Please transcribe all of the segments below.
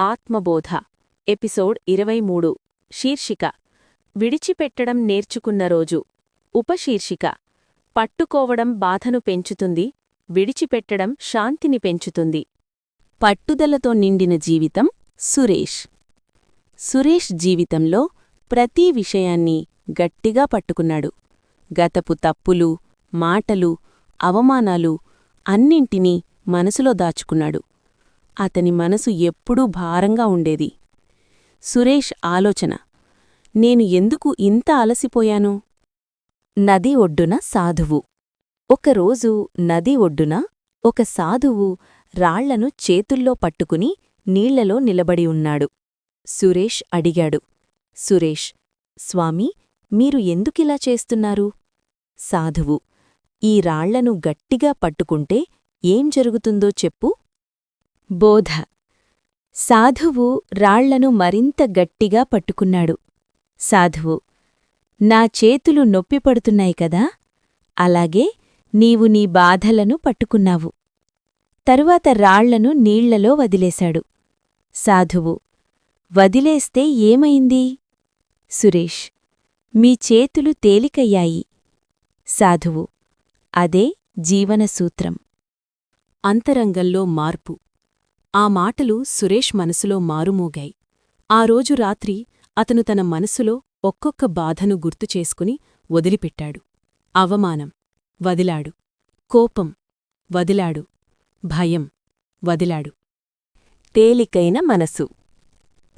ఆత్మబోధ episode ఇరవై మూడు శీర్షిక విడిచిపెట్టడం నేర్చుకున్న రోజు. ఉపశీర్షిక పట్టుకోవడం బాధను పెంచుతుంది విడిచిపెట్టడం శాంతిని పెంచుతుంది. పట్టుదలతో నిండిన జీవితం సురేష్. సురేష్ జీవితంలో ప్రతి విషయాన్ని గట్టిగా పట్టుకున్నాడు. గతపు తప్పులు మాటలు అవమానాలు అన్నింటినీ మనసులో దాచుకున్నాడు. అతని మనసు ఎప్పుడూ భారంగా ఉండేది. సురేష్ ఆలోచన నేను ఎందుకు ఇంత అలసిపోయాను? నది ఒడ్డున సాధువు. ఒకరోజు నది ఒడ్డున ఒక సాధువు రాళ్ళను చేతుల్లో పట్టుకుని నీళ్ళలో నిలబడి ఉన్నాడు. సురేష్ అడిగాడు సురేష్ స్వామీ మీరు ఎందుకిలా చేస్తున్నారు? సాధువు ఈ రాళ్ళను గట్టిగా పట్టుకుంటే ఏం జరుగుతుందో చెప్పు. బోధ. సాధువు రాళ్ళను మరింత గట్టిగా పట్టుకున్నాడు. సాధువు నా చేతులు నొప్పిపడుతున్నాయి కదా? అలాగే నీవు నీ బాధలను పట్టుకున్నావు. తరువాత రాళ్ళను నీళ్ళలో వదిలేశాడు. సాధువు వదిలేస్తే ఏమైంది? సురేష్ మీ చేతులు తేలికయ్యాయి. సాధువు అదే జీవనసూత్రం. అంతరంగంలో మార్పు. ఆ మాటలు సురేష్ మనసులో మారుమోగాయి. ఆ రోజు రాత్రి అతను తన మనసులో ఒక్కొక్క బాధను గుర్తుచేసుకుని వదిలిపెట్టాడు. అవమానం. వదిలాడు. కోపం. వదిలాడు. భయం. వదిలాడు. తేలికైన మనసు.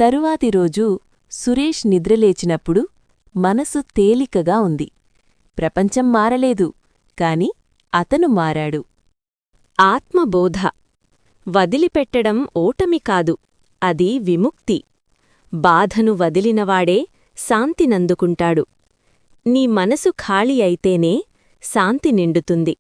తరువాతి రోజు సురేష్ నిద్రలేచినప్పుడు మనసు తేలికగా ఉంది. ప్రపంచం మారలేదు కాని అతను మారాడు. ఆత్మబోధ. వదిలిపెట్టడం ఓటమి కాదు అది విముక్తి. బాధను వదిలినవాడే శాంతినందుకుంటాడు నీ మనసు ఖాళీ అయితేనే శాంతి నిండుతుంది.